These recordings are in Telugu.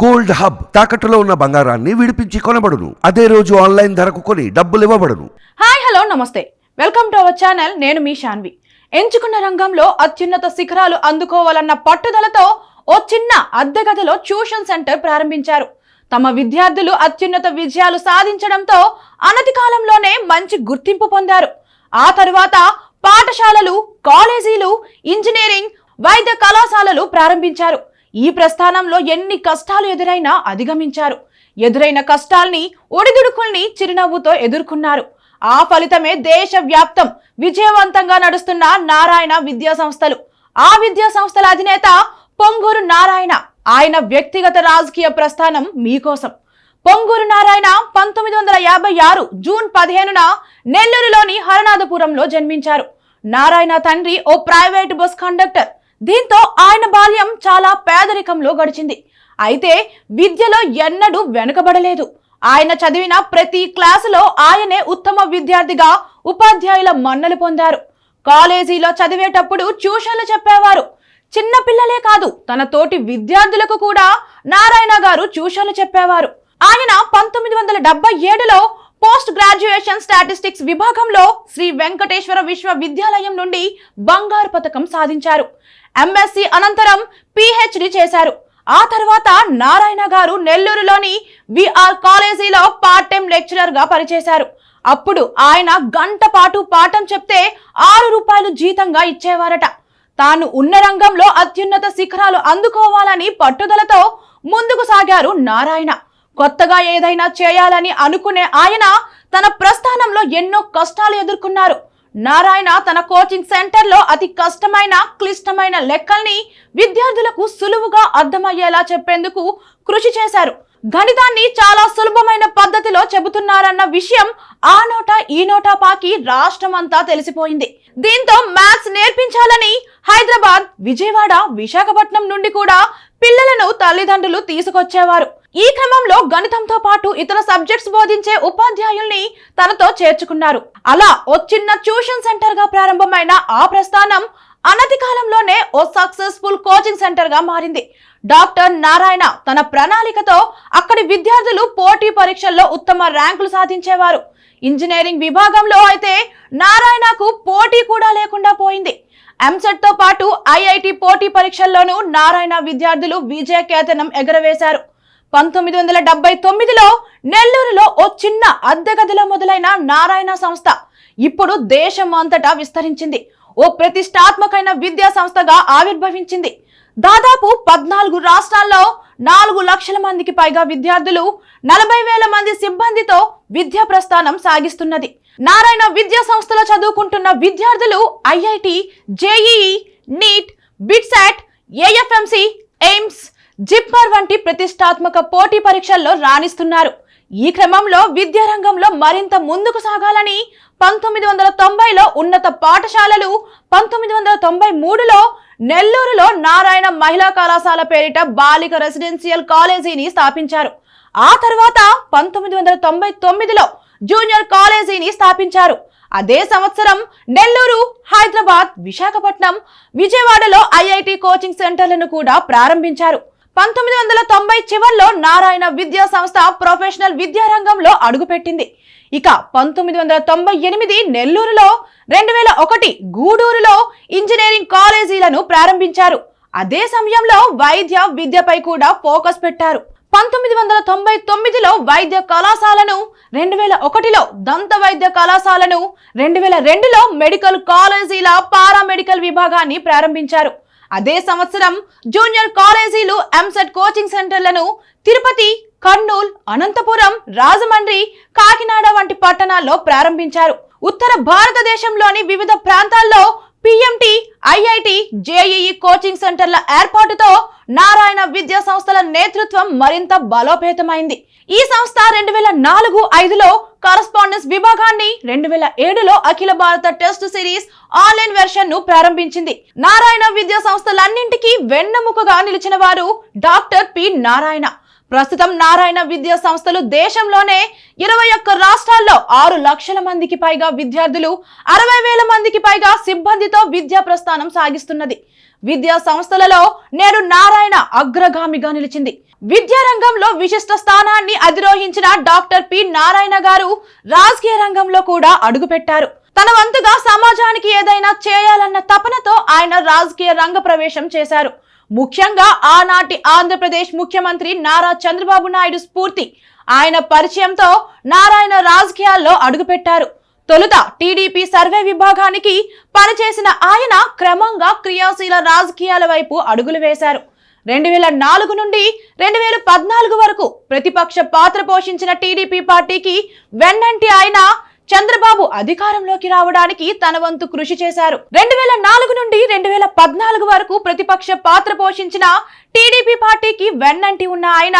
గోల్డ్ హబ్ తాకట్టులో ఉన్న బంగారాన్ని విడిపించి కొనబడును. అదే రోజు ఆన్లైన్ ధరకు కొని డబ్బులు ఇవ్వబడును. హాయ్ హలో నమస్తే. Welcome to our channel. నేను మీ శాన్వి ఎంచుకున్న రంగంలో అత్యున్నత శిఖరాలు అందుకోవాలన్న పట్టుదలతో ఓ చిన్న అద్దె గదిలో ట్యూషన్ సెంటర్ ప్రారంభించారు. తమ విద్యార్థులు అత్యున్నత విజయాలు సాధించడంతో అనతి కాలంలోనే మంచి గుర్తింపు పొందారు. ఆ తరువాత పాఠశాలలు కాలేజీలు ఇంజనీరింగ్ వైద్య కళాశాలలు ప్రారంభించారు. ఈ ప్రస్థానంలో ఎన్ని కష్టాలు ఎదురైనా అధిగమించారు. ఎదురైన కష్టాల్ని ఒడిదుడుకుల్ని చిరునవ్వుతో ఎదుర్కొన్నారు. ఆ ఫలితమే దేశవ్యాప్తం విజయవంతంగా నడుస్తున్న నారాయణ విద్యా సంస్థలు. ఆ విద్యా సంస్థల అధినేత పొంగూరు నారాయణ. ఆయన వ్యక్తిగత రాజకీయ ప్రస్థానం మీకోసం. పొంగూరు నారాయణ పంతొమ్మిది వందల యాభై ఆరు జూన్ పదిహేనున నెల్లూరులోని హరనాథపురంలో జన్మించారు. నారాయణ తండ్రి ఓ ప్రైవేట్ బస్ కండక్టర్. దీంతో ఆయన బాల్యం చాలా పేదరికంలో గడిచింది. అయితే విద్యలో ఎన్నడూ వెనుకబడలేదు. ఆయన చదివిన ప్రతి క్లాసులో ఆయనే ఉత్తమ విద్యార్థిగా ఉపాధ్యాయుల మన్నలు పొందారు. కాలేజీలో చదివేటప్పుడు ట్యూషన్లు చెప్పేవారు. చిన్న పిల్లలే కాదు తన తోటి విద్యార్థులకు కూడా నారాయణ గారు ట్యూషన్లు చెప్పేవారు. ఆయన పంతొమ్మిది వందల డెబ్బై ఏడులో పోస్ట్ గ్రాడ్యుయేషన్ స్టాటిస్టిక్స్ విభాగంలో శ్రీ వెంకటేశ్వర విశ్వవిద్యాలయం నుండి బంగారు పథకం సాధించారు. ఎంఎస్సి అనంతరం పిహెచ్డి చేశారు. ఆ తర్వాత నారాయణ గారు నెల్లూరులోని విఆర్ కాలేజీలో పార్ట్ టైం లెక్చరర్గా పనిచేశారు. అప్పుడు ఆయన గంట పాటు పాఠం చెప్తే ఆరు రూపాయలు జీతంగా ఇచ్చేవారట. తాను ఉన్న రంగంలో అత్యున్నత శిఖరాలు అందుకోవాలని పట్టుదలతో ముందుకు సాగారు నారాయణ. కొత్తగా ఏదైనా చేయాలని అనుకునే ఆయన తన ప్రస్థానంలో ఎన్నో కష్టాలు ఎదుర్కొన్నారు. నారాయణ తన కోచింగ్ సెంటర్లో అతి కష్టమైన క్లిష్టమైన లెక్కల్ని విద్యార్థులకు సులువుగా అర్థమయ్యేలా చెప్పేందుకు కృషి చేశారు. గణితాన్ని చాలా సులభమైన పద్ధతిలో చెబుతున్నారన్న విషయం ఆ నోట ఈ నోటా పాకి రాష్ట్రం అంతా తెలిసిపోయింది. దీంతో మ్యాథ్స్ నేర్పించాలని హైదరాబాద్ విజయవాడ విశాఖపట్నం నుండి కూడా పిల్లలను తల్లిదండ్రులు తీసుకొచ్చేవారు. ఈ క్రమంలో గణితంతో పాటు ఇతర సబ్జెక్ట్స్ బోధించే ఉపాధ్యాయుల్ని తనతో చేర్చుకున్నారు. అలా ఓ చిన్న ట్యూషన్ సెంటర్గా ప్రారంభమైన ఆ ప్రస్థానం అనతి కాలంలోనే ఓ సక్సెస్ఫుల్ కోచింగ్ సెంటర్గా మారింది. డాక్టర్ నారాయణ తన ప్రణాళికతో అక్కడి విద్యార్థులు పోటీ పరీక్షల్లో ఉత్తమ ర్యాంకులు సాధించేవారు. ఇంజనీరింగ్ విభాగంలో అయితే నారాయణకు పోటీ కూడా లేకుండా పోయింది. ఎంసెట్తో పాటు ఐఐటి పోటీ పరీక్షల్లోనూ నారాయణ విద్యార్థులు విజయ కేతనం ఎగరవేశారు. పంతొమ్మిది వందల డెబ్బై తొమ్మిదిలో నెల్లూరులో ఓ చిన్న అద్దె గదిలో మొదలైన నారాయణ సంస్థ ఇప్పుడు దేశం అంతటా విస్తరించింది. ఓ ప్రతిష్టాత్మకమైన విద్యా సంస్థగా ఆవిర్భవించింది. దాదాపు పద్నాలుగు రాష్ట్రాల్లో నాలుగు లక్షల మందికి పైగా విద్యార్థులు నలభై వేల మంది సిబ్బందితో విద్యా ప్రస్థానం సాగిస్తున్నది. నారాయణ విద్యా సంస్థలో చదువుకుంటున్న విద్యార్థులు IIT JEE NEET BITSAT AFMC JIPMER వంటి ప్రతిష్టాత్మక పోటీ పరీక్షల్లో రాణిస్తున్నారు. ఈ క్రమంలో విద్యారంగంలో మరింత ముందుకు సాగాలని పంతొమ్మిది వందల తొంభైలో ఉన్నత పాఠశాలలు పంతొమ్మిది వందల తొంభై మూడులో నెల్లూరులో నారాయణ మహిళా కళాశాల పేరిట బాలిక రెసిడెన్షియల్ కాలేజీని స్థాపించారు. ఆ తర్వాత పంతొమ్మిది వందల తొంభై తొమ్మిదిలో జూనియర్ కాలేజీని స్థాపించారు. అదే సంవత్సరం నెల్లూరు హైదరాబాద్ విశాఖపట్నం విజయవాడలో ఐఐటి కోచింగ్ సెంటర్లను కూడా ప్రారంభించారు. పంతొమ్మిది వందల తొంభై చివరిలో నారాయణ విద్యా సంస్థ ప్రొఫెషనల్ విద్యారంగంలో అడుగుపెట్టింది. ఇక పంతొమ్మిది వందల తొంభై ఎనిమిది నెల్లూరులో రెండు వేల ఒకటి గూడూరులో ఇంజనీరింగ్ కాలేజీలను ప్రారంభించారు. అదే సమయంలో వైద్య విద్యపై కూడా ఫోకస్ పెట్టారు. పంతొమ్మిది వందల తొంభై తొమ్మిదిలో వైద్య కళాశాలను రెండు వేల ఒకటిలో దంత వైద్య కళాశాలను రెండు వేల రెండులో మెడికల్ కాలేజీల పారామెడికల్ విభాగాన్ని ప్రారంభించారు. అదే సంవత్సరం జూనియర్ కాలేజీలు ఎంసెట్ కోచింగ్ సెంటర్లను తిరుపతి కర్నూలు అనంతపురం రాజమండ్రి కాకినాడ వంటి పట్టణాల్లో ప్రారంభించారు. ఉత్తర భారతదేశంలోని వివిధ ప్రాంతాల్లో పిఎంటి ఐఐటి జేఈఈ కోచింగ్ సెంటర్ల ఏర్పాటుతో నారాయణ విద్యా సంస్థల నేతృత్వం మరింత బలోపేతమైంది. ఈ సంస్థ రెండు వేల నాలుగు ఐదులో కరస్పాండెన్స్ విభాగాన్ని రెండు వేల ఏడులో అఖిల భారత టెస్ట్ సిరీస్ ఆన్లైన్ వెర్షన్ను ప్రారంభించింది. నారాయణ విద్యా సంస్థలన్నింటికీ వెన్నెముకగా నిలిచిన వారు డాక్టర్ పి నారాయణ. ప్రస్తుతం నారాయణ విద్యా సంస్థలు దేశంలోనే ఇరవై ఒక్క రాష్ట్రాల్లో ఆరు లక్షల మందికి పైగా విద్యార్థులు అరవై వేల మందికి పైగా సిబ్బందితో విద్యా ప్రస్థానం సాగిస్తున్నది. విద్యా సంస్థలలో నేడు నారాయణ అగ్రగామిగా నిలిచింది. విద్యారంగంలో విశిష్ట స్థానాన్ని అధిరోహించిన డాక్టర్ పి నారాయణ గారు రాజకీయ రంగంలో కూడా అడుగుపెట్టారు. తన వంతుగా సమాజానికి ఏదైనా చేయాలన్న తపనతో ఆయన రాజకీయ రంగ ప్రవేశం చేశారు. ముఖ్యంగా ఆనాటి ఆంధ్రప్రదేశ్ ముఖ్యమంత్రి నారా చంద్రబాబు నాయుడు స్ఫూర్తి. ఆయన పరిచయంతో నారాయణ రాజకీయాల్లో అడుగుపెట్టారు. తొలుత టీడీపీ సర్వే విభాగానికి పనిచేసిన ఆయన క్రమంగా క్రియాశీల రాజకీయాల వైపు అడుగులు వేశారు. రెండు వేల నాలుగు నుండి రెండు వేల పద్నాలుగు వరకు ప్రతిపక్ష పాత్ర పోషించిన టీడీపీ పార్టీకి వెన్నంటి ఆయన చంద్రబాబు అధికారంలోకి రావడానికి తన వంతు కృషి చేశారు. రెండు వేల నాలుగు నుండి రెండు వేల పద్నాలుగు వరకు ప్రతిపక్ష పాత్ర పోషించిన టీడీపీ పార్టీకి వెన్నంటి ఉన్న ఆయన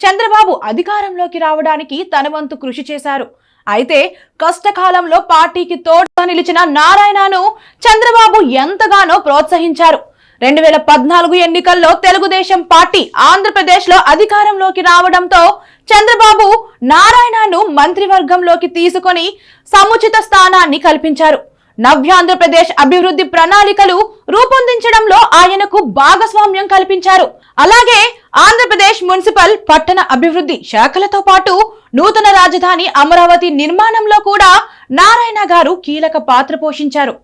చంద్రబాబు అధికారంలోకి రావడానికి తన వంతు కృషి చేశారు. అయితే కష్టకాలంలో పార్టీకి తోడుగా నిలిచిన నారాయణను చంద్రబాబు ఎంతగానో ప్రోత్సహించారు. రెండు వేల పద్నాలుగు ఎన్నికల్లో తెలుగుదేశం పార్టీ ఆంధ్రప్రదేశ్లో అధికారంలోకి రావడంతో చంద్రబాబు నారాయణను మంత్రివర్గంలోకి తీసుకొని సముచిత స్థానాన్ని కల్పించారు. నవ్యాంధ్రప్రదేశ్ అభివృద్ధి ప్రణాళికలు రూపొందించడంలో ఆయనకు భాగస్వామ్యం కల్పించారు. అలాగే ఆంధ్రప్రదేశ్ మున్సిపల్ పట్టణ అభివృద్ధి శాఖలతో పాటు నూతన రాజధాని అమరావతి నిర్మాణంలో కూడా నారాయణ గారు కీలక పాత్ర పోషించారు.